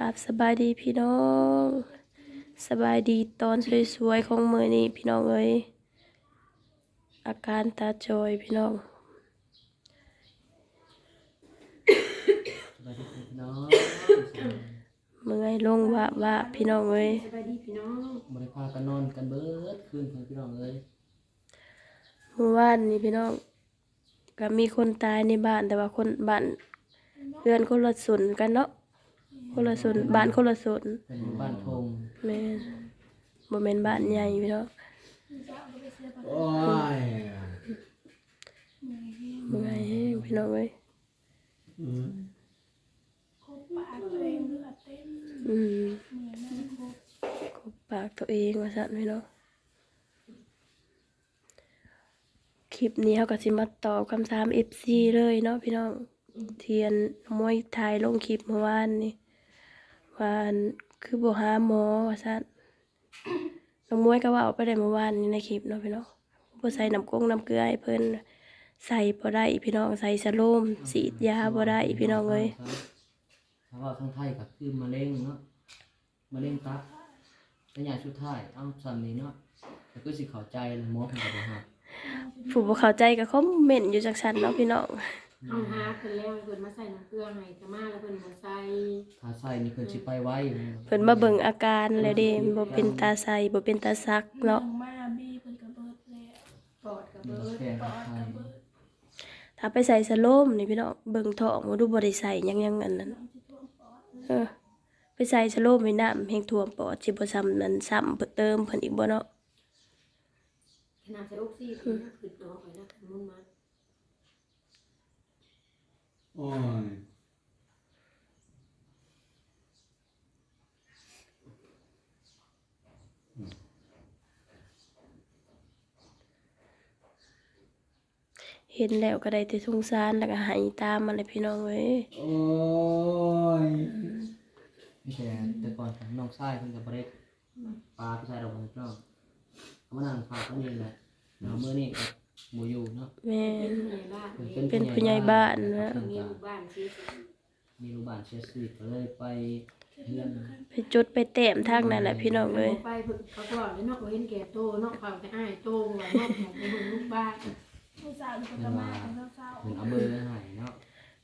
กับสบายดีพี่น้อง สบายดีตอนสวยๆของมือนี้พี่น้องเอ้ยอาการตาจอยพี่น้องสวัสดีพี่น้องเมื่อยลงวะวะพี่น้องเอ้ยสบายดีพี่น้องบริพากันนอนกันเบิดคืนเพื่อนพี่น้องเลยเมื่อวานนี้พี่น้องก็มีคนตายในบ้านแต่ว่าคนบ้านเพื่อนคนละส่วนกันเนาะ คนละส่วนบ้านคนละส่วนเป็นหมู่บ้านทงแม่นบ่แม่นบ้านใหญ่พี่น้องโอ้ยเมื่อยแห้งพี่น้องเอ้ยปากตัวเองเลือดเต็มอืมเหมือนนั่นครบกบปากตัวเองว่าซั่นพี่น้องคลิปนี้เขาก็สิมาตอบคำถาม FC เลยเนาะพี่น้องเทียนมวยไทยลงคลิปเมื่อวานนี่ ว่าอันคือบ่หาหมอว่าซั่นน้องมวยก็ว่าเอาไปได้เมื่อวานนี้ในคลิปเนาะพี่น้องบ่ใส่น้ำกงน้ำเกลือให้เพิ่นใส่บ่ได้พี่น้องใส่สโลมฉีดยาบ่ได้พี่น้องเอ้ยถ้าว่าทั้งไทยก็คือมะเร็งเนาะมะเร็งตับระยะสุดท้ายเอ้าซ้ำนี้เนาะแต่ก็สิเข้าใจหมอเพิ่นก็บ่ฮักผู้บ่เข้าใจก็คอมเมนต์อยู่จักซั่นเนาะพี่น้องเอาหาเพิ่นแล้วเพิ่นมาใส่น้ำเกลือให้ก็มาแล้วเพิ่นบ่ใส่ถ้า ใส่นี่เพิ่นสิไปไว้นะเพิ่นมาเบิ่งอาการแล้วเด้บ่เป็นตาใสบ่เป็นตาซักเรื่อเนาะงมาบี้เพิ่นกระเบิดแล้วปอดก็มันเบิก็ดแค่ปอไทดกระยเบิดถ้าไปใส่สโลมนี่พี่น้องเบิ่งท้องบ่ดูบ่ได้ใส่หยังหยังอันนั้นน้ำที่ท่วมปอดเลยเออไปใส่สโลมไว้น้ำแห่งท่วมปอดสิบ่ซ้ำนั้นซ้ำเติมเพิ่นอีกบ่เนาะขนาดใส่ออกซิเจนขึ้นออกไปนะมันมา โอ้ย เห็นแล้วก็ได้แต่สงสารแล้วก็ให้ตามมาเลยพี่น้องเอ้ยโอ้ยมีแต่แต่ก่อนของน้องชายเพิ่นก็บ่ได้ปลาไปใส่ดอกมันพี่น้องเอามานั่งฝากกันเองแหละแล้วมื้อนี้ก็บ่อยู่เนาะแม่เป็นนผู้ใหญ่บ้านเป็นผู้ใหญ่บ้านนะเพิ่นมีก็หมู่บ้านสิมีลูกบ้านเสียชีวิตก็เลยไปเฮือนไปจุดไปแต้มทางนั้นแหละพี่น้องเอ้ยไปเพิ่นเขาก็เลยเนาะเห็นแก่โตเนาะเขาไปอ้ายโตว่าเนาะไปเบิ่งลูกบ้าน ผู้สาวมันก็มาของเศร้าเพิ่นเอาเบอร์ให้เนาะ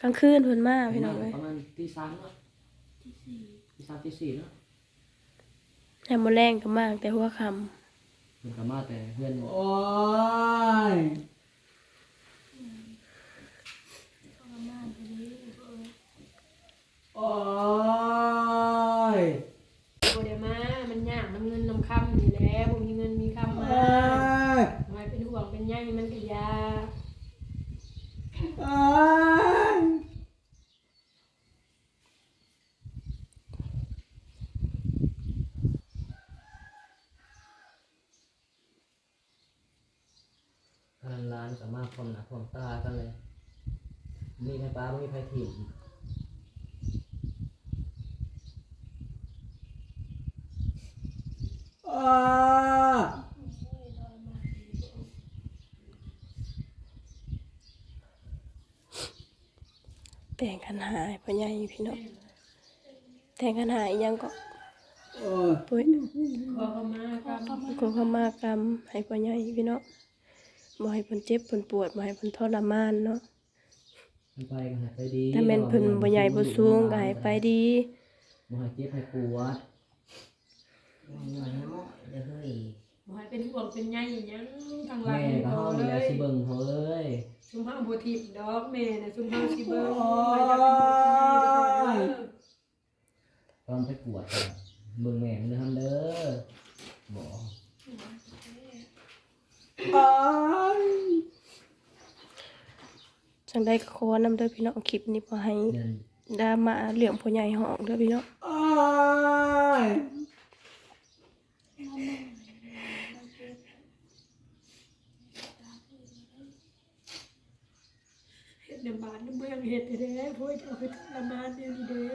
กลางคืนเพิ่นมาพี่น้องเอ้ยประมาณตีสามเนาะๆที่สี่ตีสามตีสี่เนาะแต่มื้อแรงก็มาตั้งแต่หัวค่ำเพิ่นก็มาแต่เพื่อนโอ้ยทรมานไปเลยเออโอ้ย บ่ได้มา มันยากน้ำเงินน้ำคำนี่แหละบ่มีเงินมีคำ โอ้ มาย ทำไมเป็นห่วงเป็นใยมันก็ยา โอ้ย ร้านร้านสามารถพร้อมหน้าพร้อมตากันเลยมีไผปลาบ่มีไผถิ่มโอ้ยแต่งกันหายพ่อใหญ่พี่น้องแต่งกันหายยังก็โอ้ยปุ้ยขอเข้ามาครับก็เข้ามากรรมให้พ่อใหญ่พี่น้อง บ่ให้เพิ่นเจ็บเพิ่นปวดบ่ให้เพิ่นทรมานเนาะเพิ่นไปก็ให้ไปดีถ้าแม่นเพิ่นบ่ใหญ่บ่สูงก็ให้ไปดีบ่ให้เจ็บให้ปวดอย่าให้หมออย่าเฮ้ยบ่ให้เป็นห่วงเป็นใยอีหยังทางหลังแม่ก็เอาเฮาเลนี่แหละยสิเบิ่งเฮาเอ้ยซุมเฮาบ่ทิพย์ดอกแม่น่ะซุมเฮาสิเบิ่งโอ้ให้เราเป็นห่วงเป็นใยยทุกคนเด้อตอนไปปวดก็เบิ่งแม่มันเด้อหั่นเด้อบ่ โอ้ย จังได้ก็ขอนำเด้อพี่น้องคลิปนี้บ่ให้เดินดราม่าเรื่องพ่อใหญ่ห้องเด้อพี่น้องโอ้ยเฮ็ดในบ้านในเมืองเฮ็ดเด้อพ่อจะเอาไปทรมานเดี๋ยวนี้เด้อ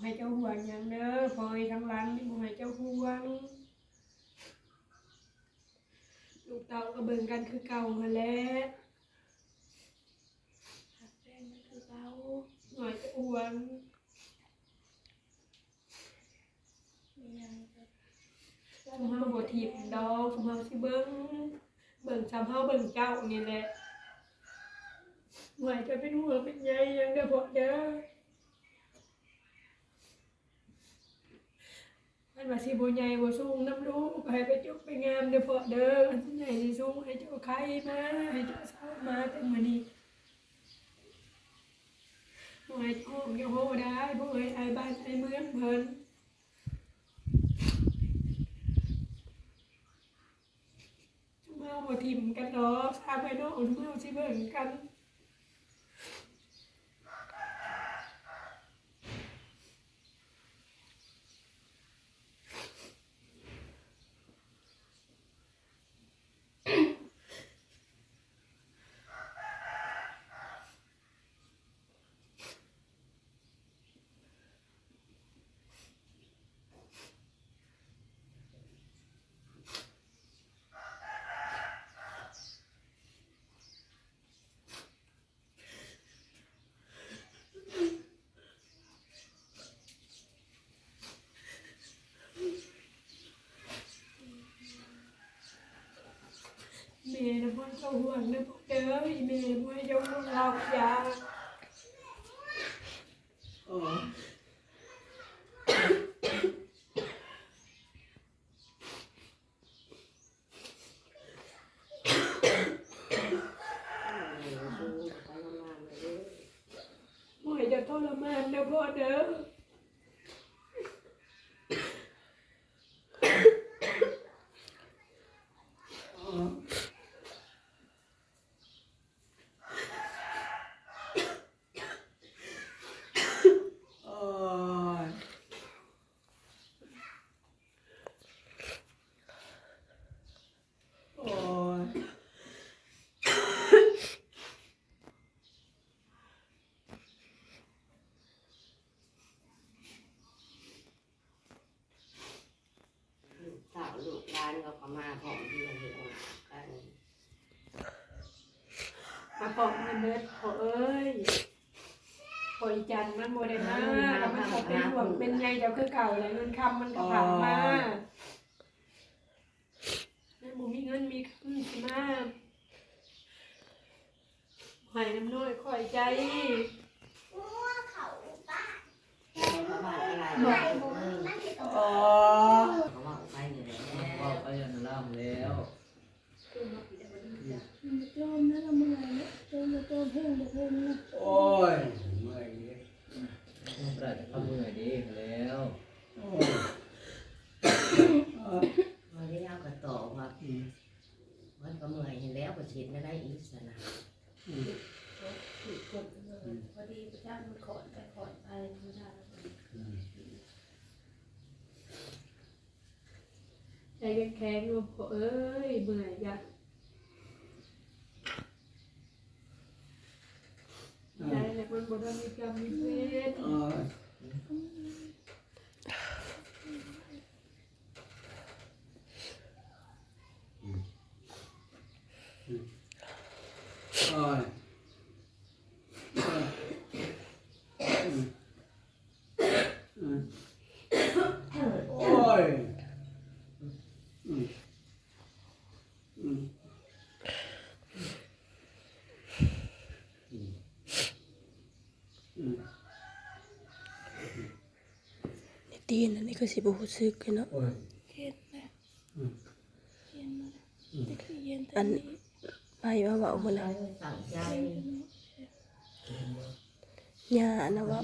ให้ เจ้าห่วงห ยังเด้อพอยทั้งหลังนี่บ่ให้เจ้าห่วงลูกเต่าก็เบิ่งกันคือเก่าหั่นแหละหักแป้งมันคือเราหน่อยจะห่วงไม่มเฮาบทิพดอกคุมเฮาสิเบิ่งเบิ่งซ้ำเฮาเบิ่งเจ้านี่แหละหน่อยจะเป็นห่วเป็นใยยังเด้อพอเด้อ มันว่าสิบ่ใหญ่บ่สูงน้ำลูกให้ไปจุกไปงามเด้อพ่อเด้ออันสิใหญ่สิสูงให้เจ้าไข่มาให้เจ้าเศร้ามาแต่มื้อนี้บ่ให้ท้องอย่าโหได้บ่ให้อายบ้านอายเมืองเพิ่นทุกเฮาบ่ทิ่มกันดอกทราบไว้เนาะทุกเฮาสิเบิ่งกัน เม่นะพ่อเจ้าห่วงนะพ่อเด้ออีแม่บ่อเจ้าห่วงเราอย่าอ้ย บ่ให้เจ้าทรมานนะพ่อเด้อ โอ้ยโอ้ย ลูกสาวลูกหลานก็เข้า มาพร้อมเพื่อนเห็นกันมาปอกมันเบิดพ่อเอ้ยปล่อยจันมันบ่ได้มาแล้วมันก็เป็นห่วงเป็นใยเจ้าคือเก่าเลยเงินคำมันก็ผ่านมาแม่บ่มีเงินมีคำสิมาให้น้ำน้อยคอยใจเขาบ้านอะไรเออ โอ้ย เขาว่าไปนี่แหละ ว่าไปยันล่ามแล้ว มันจะโจมนะเราเมื่อยเนี่ยโจมจะ โอ้ยเมื่อยเลยต้ประดับข้ามือดีแล้วโอ้ยโอ้ยวันนี้เอากระต่อว่าอืมมันก็เมื่อยเห็นแล้วก็ฉีดไม่ได้อีกสนะอืมพอดีพระเจ้ามันขอนไปขอนไปธรรมดาอืมใจแข็งๆลูกพ่อเอ้ยเมื่อยจ้ะใจแหละมันบ่ได้มีก รรมมีเวร โอ้ยโอ้ยโอ้ยอืมอืมโอ้ยอืมอืมอืม ใน ตีนอันนี้ก็สิบ่รู้สึกเลยเนาะโอ้ยเย็นนะอืมเย็นนะนี่คือเย็นแต่อันนี่ไปว่าเว้ามื้อเรานั้นสั่งใจย่านะเว่า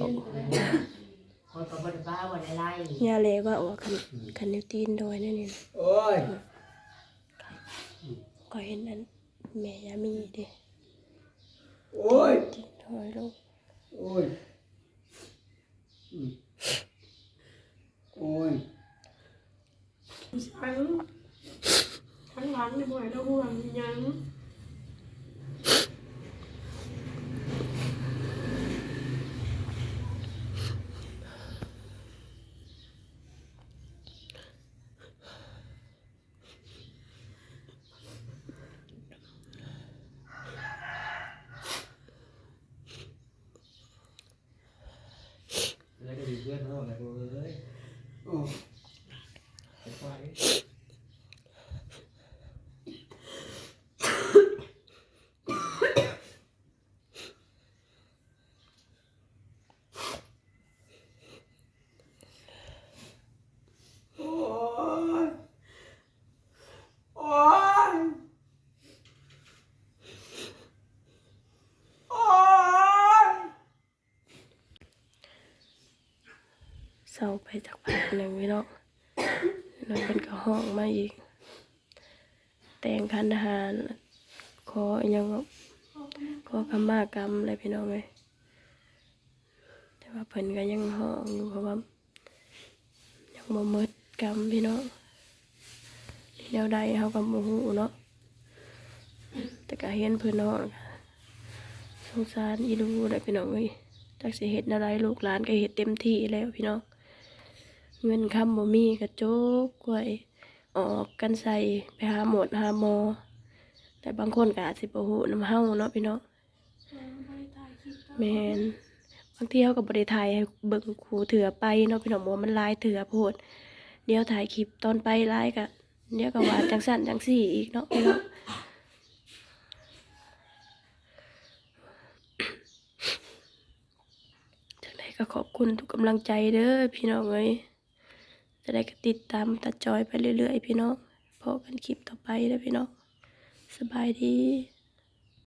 คนก็บริบ้าวันไล่ย่าแลว่าว่าคันคันนิ้วตีนดอยนั่นนี่นะโอ้ยก็เห็นนั้นแม่ยามีเด้โอ้ยตีนดอยลง โอ้ยอืมโอ้ย ทั้งทั้งหลังในบ่อยระห่วงหยัง พื่อนเขาอะไรกูเอ้ย โอ้ ไปไป โอ้ยโอ้ยโอ้ย เศร้า ไปจากพักหนึ่งพี่น้องแล้วเป็นก็ห้องมาอีก แต่งคันทหารขออิหยังก็ขอกรรมากรรมอะไรพี่น้องเลยแต่ว่าเพิ่นก็ยังห้องอยู่เพราะว่ายังบ่มดกรรมพี่น้องแนวใดเฮาก็บ่ฮู้เนาะแต่ก็เห็นเพิ่นเนาะสงสารอีดูแหละพี่น้องเอ้ยจักสิเฮ็ดแนวใดลูกหลานก็เฮ็ดเต็มที่แล้วพี่น้อง เงินคำบ่มีกระจกกล้วยออกกันใส่ไปหาหมดหาหมอ แต่บางคนก็อาจสิบ่ฮู้นำเฮาเนาะพี่น้องเราไม่ได้ถ่ายคลิปก็แมนบางทีเฮาก็บ่ได้ถ่ายให้เบิ่งครูเถือไปเนาะพี่น้องบ่มันลายเถือโพดเดี๋ยวถ่ายคลิปตอนไปลายก็เดี๋ยวก็ว่าจังสั่นจังซี่อีกเนาะพี่น้องจังไดก็ขอบคุณทุกกำลังใจเด้อพี่น้องเอ้ย จะได้ก็ติดตามตัดจอยไปเรื่อยๆ พี่น้องพบกันคลิปต่อไปนะพี่น้องสบายดี